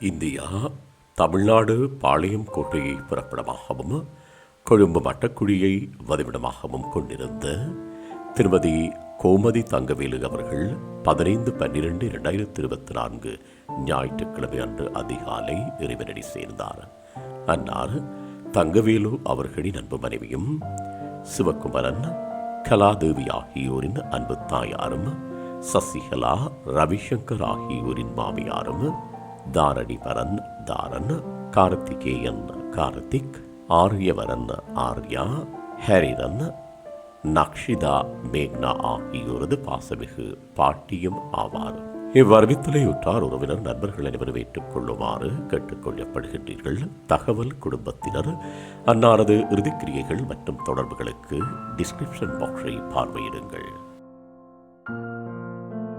India Tamil Nadu பாளையம் கோட்டையை புறப்படமாகவும் கொழும்பு மட்டக்குழியை வதிவிடமாகவும் கொண்டிருந்த திருமதி கோமதி தங்கவேலு அவர்கள் பதினைந்து பன்னிரண்டு இரண்டாயிரத்தி இருபத்தி நான்கு ஞாயிற்றுக்கிழமை அன்று அதிகாலை இறைவனடி சேர்ந்தார். அன்னார் தங்கவேலு அவர்களின் அன்பு மனைவியும் சிவகுமரன் கலாதேவி ஆகியோரின் அன்பு தாயாரும் சசிகலா ரவிசங்கர் ஆகியோரின் மாமியாரும் தாரணிவரன் தாரன் கார்த்திகேயன் கார்த்திக் ஆரியவரன் ஆர்யா ஹரிரன் நக்ஷிதா மேக்னா ஆகியோரது பாசமிகு பாட்டியும் ஆவார். இவ்வரவித்துலையுற்றார் உறவினர் நண்பர்கள் அனைவரும் ஏற்றுக் கொள்ளுமாறு கேட்டுக்கொள்ளப்படுகின்றீர்கள். தகவல் குடும்பத்தினர் அன்னாரது இறுதிக்கிரியைகள் மற்றும் தொடர்புகளுக்கு டிஸ்கிரிப்ஷன் பாக்ஸை பார்வையிடுங்கள்.